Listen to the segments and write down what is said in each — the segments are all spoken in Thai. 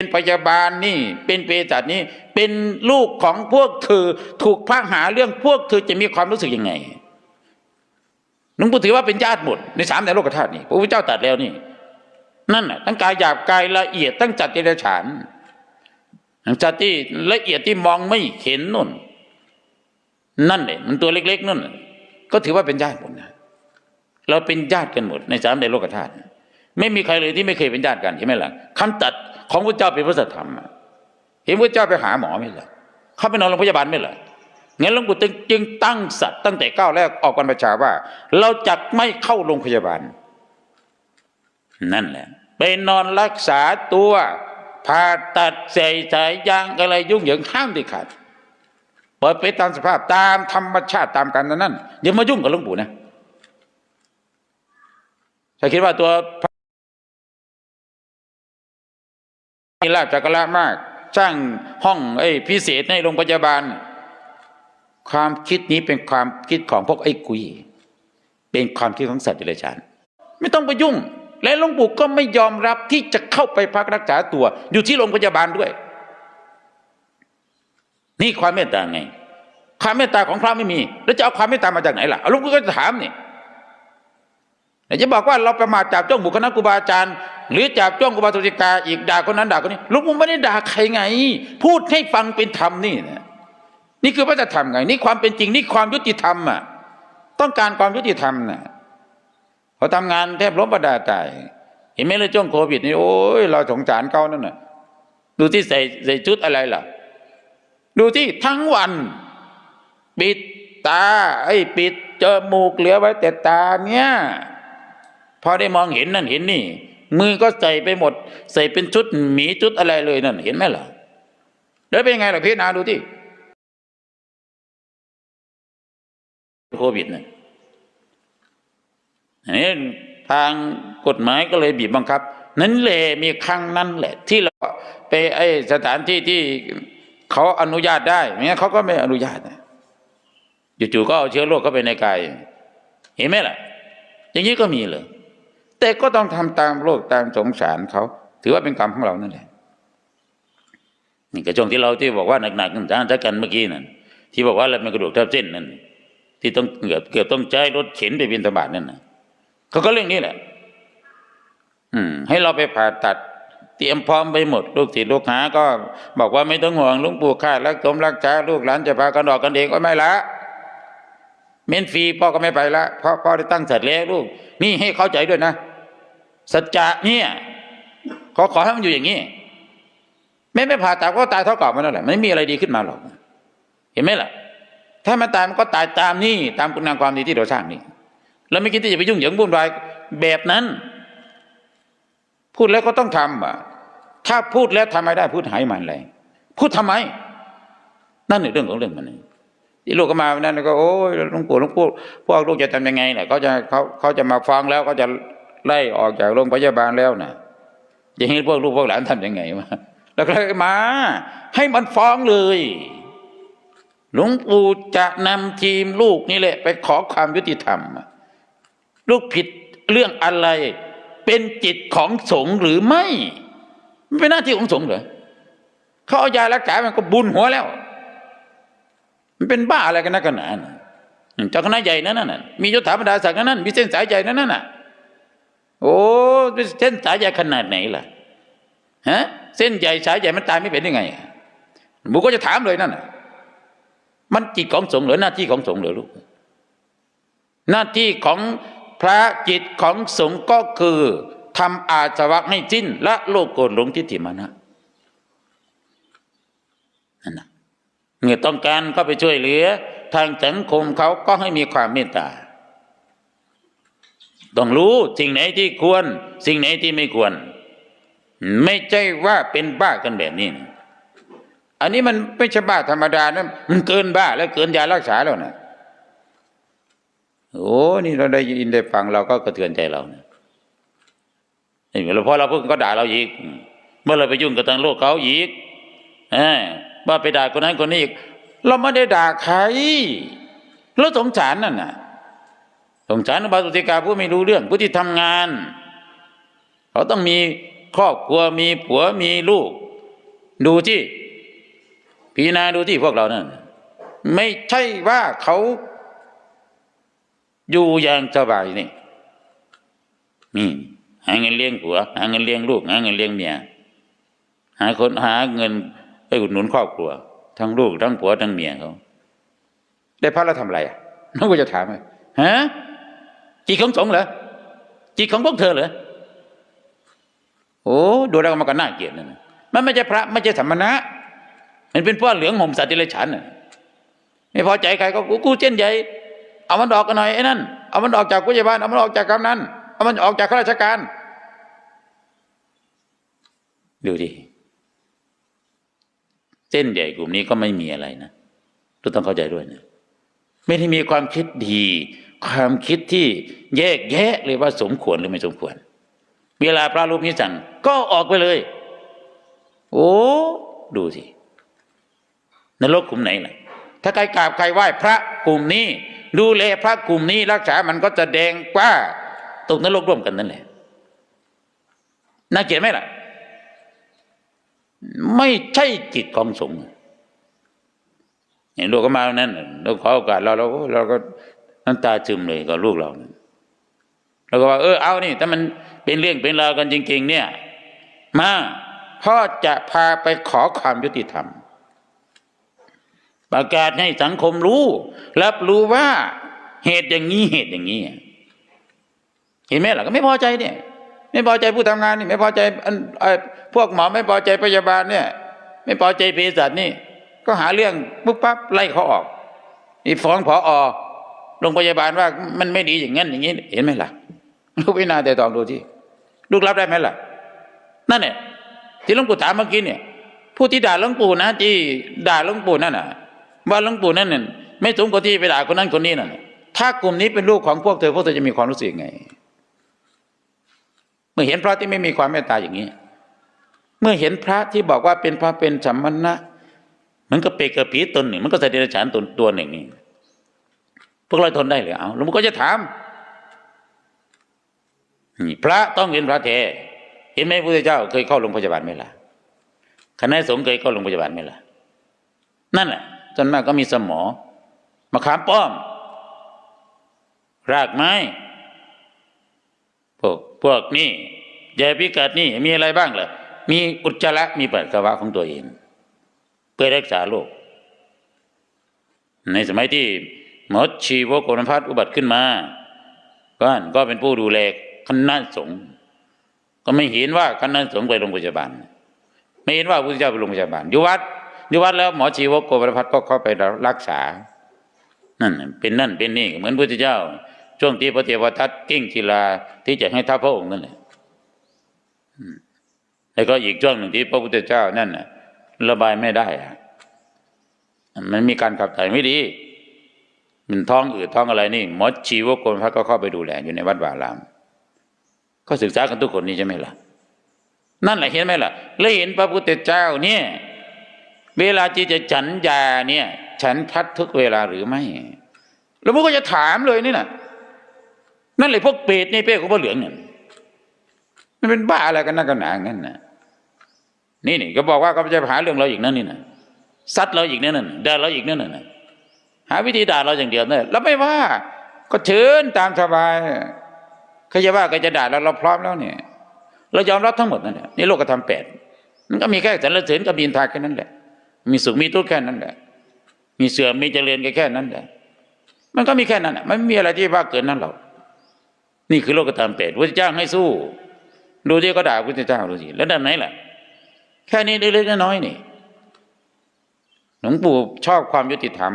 เป็นพยาบาลนี่เป็นเภสัชนี่เป็นลูกของพวกเธอถูกพากหาเรื่องพวกเธอจะมีความรู้สึกยังไงหลวงปู่ถือว่าเป็นญาติหมดในสามในโลกธาตุนี่พระพุทธเจ้าตัดแล้วนี่ นั่นน่ะทั้งกายหยาบกายละเอียดตั้งจัดเดรัจฉานทั้งจัดที่ละเอียดที่มองไม่เห็นนู่น นั่นเลยมันตัวเล็กๆนั่นก็ถือว่าเป็นญาติหมดนะเราเป็นญาติกันหมดในสามในโลกธาตุไม่มีใครเลยที่ไม่เคยเป็นญาติกันเห็นไหมล่ะคำตัด ของพระเจ้าเป็นพระสัทธรรมเห็นพระเจ้าไปหาหมอไหมล่ะเข้าไปนอนโรงพยาบาลไหมล่ะงั้นหลวงปู่จึงจึงตั้งสัตว์ตั้งแต่ก้าวแรกออกกันประชาว่า เราจะไม่เข้าโรงพยาบาล นั่นแหละไปนอนรักษาตัวผ่าตัดใส่สายยางอะไรยุ่งเหยิงห้ามด็ดขาดเปล่อยไปตามสภาพตามธรรมชาติตามกันนั้นอย่ามายุ่งกับหลวงปู่นะถ้าคิดว่าตัว ลาบจักระมาก สร้างห้องไอ้พิเศษในโรงพยาบาล ความคิดนี้เป็นความคิดของพวกไอ้กุย เป็นความคิดของสัตว์เดรัจฉานไม่ต้องไปยุ่ง และหลวงปู่ก็ไม่ยอมรับที่จะเข้าไปพักรักษาตัว อยู่ที่โรงพยาบาลด้วย นี่ความเมตตาไงความเมตตาของพระไม่มี แล้วจะเอาความเมตตามาจากไหนล่ะหลวงปู่ก็จะถามนี่ แต่จะบอกว่าเราประมาทจับจ้องบุคคลครูบาอาจารย์ หรือจับจ้องครูบาตุติกาอีกด่าคนนั้นด่าคนนี้ลวงปู่ไม่ได้ด่าใครไง พูดให้ฟังเป็นธรรมนี่นะนี่คือพระธรรมไง นี่ความเป็นจริงนี่ความยุติธรรมอะต้องการความยุติธรรมน่ะเขาทำงานแทบล้มประดาตายเห็นไหมเลยช่วงโควิดนี่โอ้ยเราสงสารเขานั่นน่ะ ดูที่ใส่ใส่ชุดอะไรล่ะ ดูที่ทั้งวัน ปิดตาไอ้ปิดจมูกเหลือไว้แต่ตาเนี่ย พอได้มองเห็นนั่นเห็นนี่ มือก็ใส่ไปหมด ใส่เป็นชุดหมีชุดอะไรเลยนั่นเห็นไหมล่ะแล้วเป็นไงล่ะพี่นาดูที่โควิดน่ะอันนี้ทางกฎหมายก็เลยบีบบังคับ นั้นแหละมีครั้งนั้นแหละ ที่เราไปไอสถานที่ที่เขาอนุญาตได้ไม่งั้นเขาก็ไม่อนุญาตจู่ๆก็เอาเชื้อโรคเข้าไปในกาย เห็นไหมล่ะ อย่างนี้ก็มีเลย แต่ก็ต้องทำตามโลกตามสงสารเขา ถือว่าเป็นกรรมของเรานั่นแหละนี่กระจงที่เราที่บอกว่าหนักๆนั่นทากันเมื่อกี้นั่นที่บอกว่าเราเป็นกระดูกทับเส้นนั่นที่ต้องเกือบเกือบต้องใช้รถเข็นไปบินธบาตนั่นนะเขาก็เรื่องนี้แหละ อืม ให้เราไปผ่าตัด เตรียมพร้อมไปหมด ลูกศิษย์ลูกหา ก็บอกว่าไม่ต้องห่วงลุงปู่ข้ารักสมรักษาลูกหลานจะพากันออกกันเองก็ไม่ละเม้นฟรีพ่อก็ไม่ไปละเพราะพ่อได้ตั้งสัตว์แล้วลูก นี่ให้เข้าใจด้วยนะ สัจจะเนี่ยขอขอให้มันอยู่อย่างนี้ไม่ไม่ผ่าตัดก็ตายเท่าเก่ามันนั่นแหละไม่มีอะไรดีขึ้นมาหรอก เห็นไหมล่ะ ถ้ามันตายมันก็ตายตามนี่ตามคุณงามความดีที่เราสร้างนี่แล้วไม่คิดที่จะไปยุ่งเหยิงวุ่นวายแบบนั้น พูดแล้วก็ต้องทำอะ ถ้าพูดแล้วทำไม่ได้พูดหายมันเลยพูดทำไม นั่นคือเรื่องของเรื่องมันเองที่ลูกก็มาวันนั้นก็โอ้ยหลวงปู่หลวงปู่พวกลูกจะทำยังไงเนี่ยเขาจะเขาเขาจะมาฟังแล้วก็จะ ไล่ออกจากโรงพยาบาลแล้วนะจะให้พวกลูกพวกหลานทำยังไงวะแล้วก็มา ให้มันฟ้องเลย หลวงปู่จะนำทีมลูกนี่แหละ ไปขอความยุติธรรม ลูกผิดเรื่องอะไร เป็นจิตของสงฆ์หรือไม่มันเป็นหน้าที่ของสงฆ์เหรอเขาเอายารักษามันก็บุญหัวแล้ว มันเป็นบ้าอะไรกันนักกันหนาน่ะเจ้าคณะใหญ่นั่นน่ะมียศถาบรรดาศักดิ์นั่นมีเส้นสายใหญ่นั่นน่ะ โอ้เส้นสายใหญ่ขนาดไหนล่ะฮะเส้นใหญ่สายใหญ่มันตายไม่เป็นยังไงบุก็จะถามเลยนั่นน่ะมันจิตของสงฆ์หรือหน้าที่ของสงฆ์หรือลูกหน้าที่ของพระจิตของสงฆ์ก็คือทำอาสวะให้สิ้นละโลกโกรธหลงทิฏฐิมานะนั่นนะเมื่อต้องการเข้าไปช่วยเหลือ ทางสังคมเขาก็ให้มีความเมตตา ต้องรู้สิ่งไหนที่ควร สิ่งไหนที่ไม่ควร ไม่ใช่ว่าเป็นบ้ากันแบบนี้ อันนี้มันไม่ใช่บ้าธรรมดานะมันเกินบ้าแล้วเกินยารักษาแล้วนะโอ้นี่เราได้ยินได้ฟังเราก็กระเทือนใจเรานะนี่แล้วพอเราเพูดก็ด่าเราอีก เมื่อเราไปยุ่งกับทางโลกเขาอีกเออว่าไปด่าคนนั้นคนนี้อีก เราไม่ได้ด่าใครเราสงสารนั่นน่ะ สงสารบาสุติกาผู้ไม่รู้เรื่องผู้ที่ทำงาน เขาต้องมีครอบครัวมีผัวมีลูก ดูที่พิจารณาดูที่พวกเรานั่นไม่ใช่ว่าเขาอยู่อย่างสบายนี่นี่หาเงินเลี้ยงผัว หาเงินเลี้ยงลูก หาเงินเลี้ยงเมียหาคนหาเงินไปอุดหนุนครอบครัว ทั้งลูกทั้งผัวทั้งเมียเขาได้พระแล้วทำอะไรอะน้องก็จะถามไหมฮะ จิตของสงฆ์เหรอจิตของพวกเธอเหรอโอ้ดูแล้วมันก็น่าเกลียดนะมันไม่ใช่พระไม่ใช่ธรรมณะ มันเป็นพวกเหลืองห่มสัตว์เดรัจฉานน่ะไม่พอใจใครก็กูกูเช่นใหญ่เอามันออกกันหน่อยไอ้นั่นเอามันออกจากกุญบาลเอามันออกจากกำนันเอามันออกจากข้าราชการดูดิเส้นใหญ่กลุ่มนี้ก็ไม่มีอะไรนะทุกต้องเข้าใจด้วยนะ ไม่ได้มีความคิดดี ความคิดที่แยกแยะเลยว่าสมควรหรือไม่สมควร เวลาพระรูปนี้สั่งก็ออกไปเลย โอ้ดูสินรกกลุ่มไหนล่ะ ถ้าใครกราบใครไหว้พระกลุ่มนี้ ดูแลพระกลุ่มนี้รักษามันก็จะแดงกว่าตกนรกร่วมกันนั่นแหละน่าเกลียดไหมล่ะ ไม่ใช่จิตของสงฆ์ เห็นลูกก็มานั้นเราขอโอกาสเราเราก็เราก็น้ำตาซึมเลยกับลูกเราเราก็ว่าเออเอานี่ถ้ามันเป็นเรื่องเป็นราวกันจริง ๆ เนี่ย มาพ่อจะพาไปขอความยุติธรรม ประกาศให้สังคมรู้ รับรู้ว่าเหตุอย่างนี้เหตุอย่างนี้เห็นไหมล่ะก็ไม่พอใจเนี่ย ไม่พอใจผู้ทำงานนี่ ไม่พอใจอพวกหมอไม่พอใจพยาบาลเนี่ย ไม่พอใจเภสัชนี่ ก็หาเรื่องปุ๊บปั๊บไล่เขาออกนี่ฟ้องผออโรงพยาบาลว่ามันไม่ดีอย่างนั้นอย่างนี้ เห็นไหมล่ะลูกพินาแต่ตองดูที่ลูกรับได้ไหมล่ะ นั่นเนี่ยที่หลวงปู่ถามเมื่อกี้เนี่ย ผู้ที่ด่าหลวงปู่นะที่ด่าหลวงปู่นั่นน่ะ ว่าหลวงปู่นั่นน่ะไม่สมกับที่ไปด่าคนนั้นคนนี้น่ะถ้ากลุ่มนี้เป็นลูกของพวกเธอพวกเธอจะมีความรู้สึกยังไง เมื่อเห็นพระที่ไม่มีความเมตตาอย่างนี้ เมื่อเห็นพระที่บอกว่าเป็นพระเป็นสัมมณะ มันก็เปรตกับผีตนหนึ่งมันก็สัตว์เดรัจฉานตนตัวหนึ่งนี่พวกเราทนได้หรือเอาแล้วมันก็จะถามนี่พระต้องเป็นพระแท้เห็นไหมพระพุทธเจ้า เคยเข้าโรงพยาบาลไหมล่ะคณะสงฆ์เคยเข้าโรงพยาบาลไหมล่ะนั่นแหละจนมากก็มีสมอมะขามป้อม รากไม้พวกพวกนี่ยาพิกัดนี่มีอะไรบ้างล่ะมีอุจจาระมีปัสสาวะของตัวเอง พื่อรักษาโรคในสมัยที่หมอชีวโกนพัฒอุบัติขึ้นมาก็ก็เป็นผู้ดูแลคณะสงฆ์ก็ไม่เห็นว่าคณะสงฆ์ไปโรงพยาบาล ไม่เห็นว่าพระพุทธเจ้าไปโรงพยาบาลอยู่วัดอยู่วัดแล้วหมอชีวโกนพัฒก็เข้าไปรักษานั่นเป็นนั่นเป็นนี่เหมือนพระพุทธเจ้า ช่วงที่พระเทวทัตกิ้งกีฬาที่จะให้ท้าพระองค์นั่นแหละแล้วก็อีกช่วงหนึ่งที่พระพุทธเจ้านั่นน่ะ ระบายไม่ได้อะมันมีการขับถ่ายไม่ดี มันท้องอืดท้องอะไรนี่หมอชีวโกนพักก็เข้าไปดูแลอยู่ในวัดวาลาม ก็ศึกษากันทุกคนนี่ใช่ไหมล่ะ นั่นแหละเห็นไหมล่ะ แล้วเห็นพระพุทธเจ้าเนี่ย เวลาที่จะฉันยาเนี่ย ฉันพัดทุกเวลาหรือไม่ แล้วพวกก็จะถามเลยนี่น่ะนั่นเลยพวกเปรตในเป้ของพระเหลืองเนี่ยมันเป็นบ้าอะไรกันนักกันหนางั้นนะ นี่นี่ก็บอกว่าเขาจะหาเรื่องเราอีกนั่นนี่นะซัดเราอีกนั่นน่ะด่าเราอีกนั่นน่ะหาวิธีด่าเราอย่างเดียวเนี่ยแล้วไม่ว่า ก็เชิญตามสบายใครจะว่าใครจะด่าเราเราพร้อมแล้วเนี่ย เรายอมรับทั้งหมดนั่นแหละนี่โลกธรรมแปดมันก็มีแค่สรรเสริญกับมีนทาแค่นั้นแหละ มีสุขมีทุกข์แค่นั้นแหละ มีเสื่อมมีเจริญแค่นั้นแหละ มันก็มีแค่นั้นแหละมันไม่มีอะไรที่ว่าเกินนั้นหรอกนี่คือโลกธรรมแปดพระเจ้าให้สู้ ดูที่ก็ด่าพระเจ้าดูสิแล้วด้านไหนล่ะ แค่นี้เล็กๆน้อยๆนี่หลวงปู่ชอบความยุติธรรม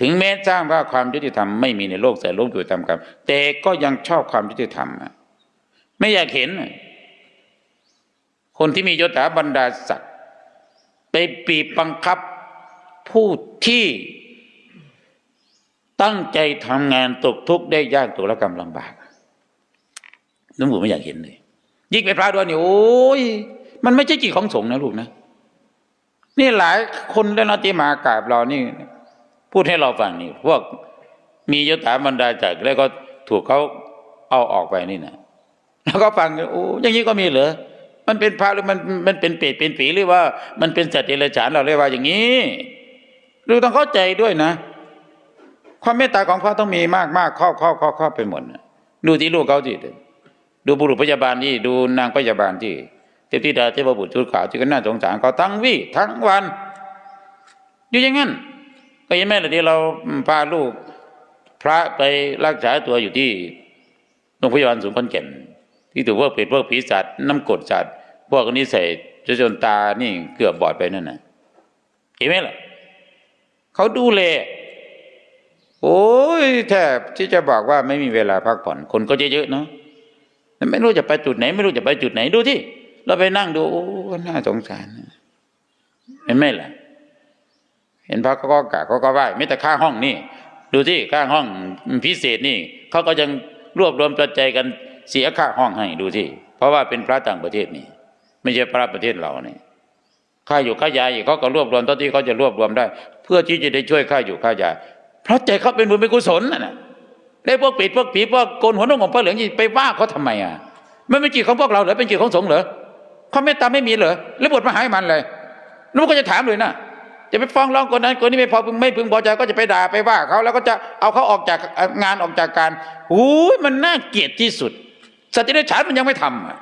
ถึงแม้สร้างว่าความยุติธรรมไม่มีในโลกแต่โลกอยู่ตามกรรมแต่ก็ยังชอบความยุติธรรมไม่อยากเห็น คนที่มียศถาบรรดาศักดิ์ไปปีบบังคับผู้ที่ตั้งใจทำงานตกทุกข์ได้ยากตัวละกรรมลำบากหลวงปู่ไม่อยากเห็นเลย ยิ่งไปพระด้วยนี่โอ้ย มันไม่ใช่จิตของสงฆ์นะลูกนะ นี่หลายคนแล้นะที่มากราบเรานี่ พูดให้เราฟังนี่พวกมียศถาบรรดาศักแล้วก็ถูกเขาเอาออกไปนี่นะแล้วก็ฟังโอ้อย่างนี้ก็มีเหรอมันเป็นพระหรือมันมันเป็นเปรตเป็นผีหรือว่า มันเป็นสัตว์เดรัจฉานเราเรียกว่าอย่างนี้เราต้องเข้าใจด้วยนะ ความเมตตาของพระต้องมีมากมากครอบครอบครอบครอบไปหมดดูที่ลูกเขาที่ดูบุรุษพยาบาลที่ดูนางพยาบาลที่ ทพธิดาเทพบุตรชุดขาวที่ก็น่าสงสารเขาทั้งวี่ทั้งวัน อยู่อย่างนั้น ก็ยังแม่ละที่เราพาลูกพระไปรักษาตัวอยู่ที่โรงพยาบาลศูนย์ขอนแก่นที่ถูกพวกเปรตพวกผีสัตว์น้ำกดสัตว์พวกนี้ใส่จนจนตานี่เกือบบอดไปนั่นน่ะเห็นไหมล่ะเขาดูแลโอ้ยแทบที่จะบอกว่าไม่มีเวลาพักผ่อนคนก็เยอะๆเนาะไม่รู้จะไปจุดไหน ไม่รู้จะไปจุดไหนดูที่ เราไปนั่งดูโอ้น่าสงสาร เห็นไหมล่ะ เห็นพระก็กราบเขาก็ไหว้ไม่แต่ค่าห้องนี่ ดูที่ค่าห้องพิเศษนี่เขาก็ยังรวบรวมปัจจัยกันเสียค่าห้องให้ดูที่ เพราะว่าเป็นพระต่างประเทศนี่ ไม่ใช่พระประเทศเราเนี่ยค่าอยู่ค่ายาอีกเขาก็รวบรวมเท่าที่เขาจะรวบรวมได้ เพื่อที่จะได้ช่วยค่าอยู่ค่ายาเพราะใจเขาเป็นบุญเป็นกุศลน่ะนะแล้วพวกปิดพวกผีพวกโกนหัวนงของพระเหลืองนี่ไปว่าเขาทำไมอะมันเป็นจิตของพวกเราเหรอเป็นจิตของสงฆ์เหรอ ความเมตตาไม่มีเหรอแล้วบทมาหายมันเลยแล้นก็จะถามเลยนะจะไปฟ้องร้องคนนั้นคนนี้ไม่พอไม่พึงพอใจก็จะไปด่าไปว่าเขาแล้วก็จะเอาเขาออกจากงานออกจากการหูยมันน่าเกลียดที่สุด สัตว์ที่ได้ฉานมันยังไม่ทำอะ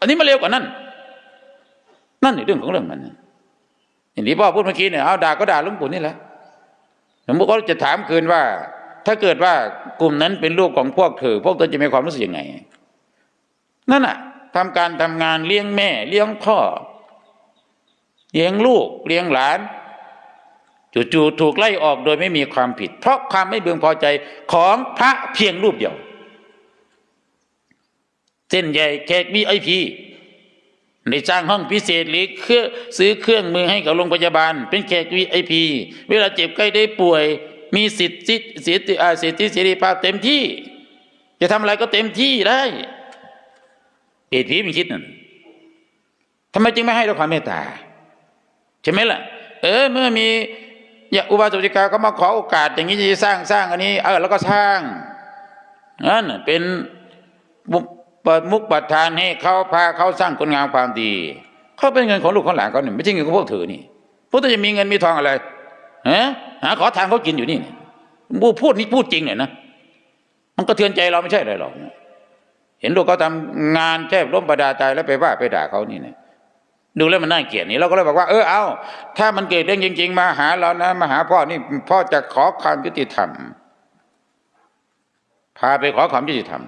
อันนี้มันเร็วกว่านั้น นั่นเรื่องของเรื่องมันอย่างที่พ่อพูดเมื่อกี้เนี่ยเอาด่าก็ด่าลุงปู่นี่แหละหลวงก็จะถามคืนว่า ถ้าเกิดว่ากลุ่มนั้นเป็นลูกของพวกเธอ พวกเธอจะมีความรู้สึกยังไง นั่นน่ะ ทำการทำงานเลี้ยงแม่ เลี้ยงพ่อ เลี้ยงลูก เลี้ยงหลานจู่ๆถูกไล่ออกโดยไม่มีความผิด เพราะความไม่เบืองพอใจของพระเพียงรูปเดียว เส้นใหญ่แขกมีไอพีในสร้างห้องพิเศษหรือเครื่องซื้อเครื่องมือให้กับโรงพยาบาล เป็นแขกวีไอพีเวลาเจ็บใกล้ได้ป่วย มีสิทธิสิทธิอสิทธิเสรีภาพเต็มที่ จะทำอะไรก็เต็มที่ได้ เอทีมันคิดนั่นทำไมจึงไม่ให้ด้วยความเมตตาใช่ไหมล่ะ เออ เมื่อมีอย่าอุบาสกิกาเขามาขอโอกาส อย่างนี้จะสร้างสร้างอันนี้ เออ แล้วก็สร้างนั่นเป็นเปิดมุกปัดทานให้เขาพาเขาสร้างคนงามความดี เขาเป็นเงินของลูกของหลานเขาเนี่ยไม่ใช่เงินของพวกเธอนี่พวกเธอจะมีเงินมีทองอะไรฮะหาขอทานเขากินอยู่นี่พูดพูดนี่พูดจริงเนี่ยนะมันก็เทือนใจเราไม่ใช่เลยหรอก เห็นลูกเขาทำงานแทบล้มประดาตายแล้วไปว่าไปด่าเขานี่เนี่ยดูแล้วมันน่าเกลียดนี่เราก็เลยบอกว่าเออเอาถ้ามันเกิดเรื่องจริง ๆ มาหาเรานะมาหาพ่อนี่พ่อจะขอความยุติธรรมพาไปขอความยุติธรรม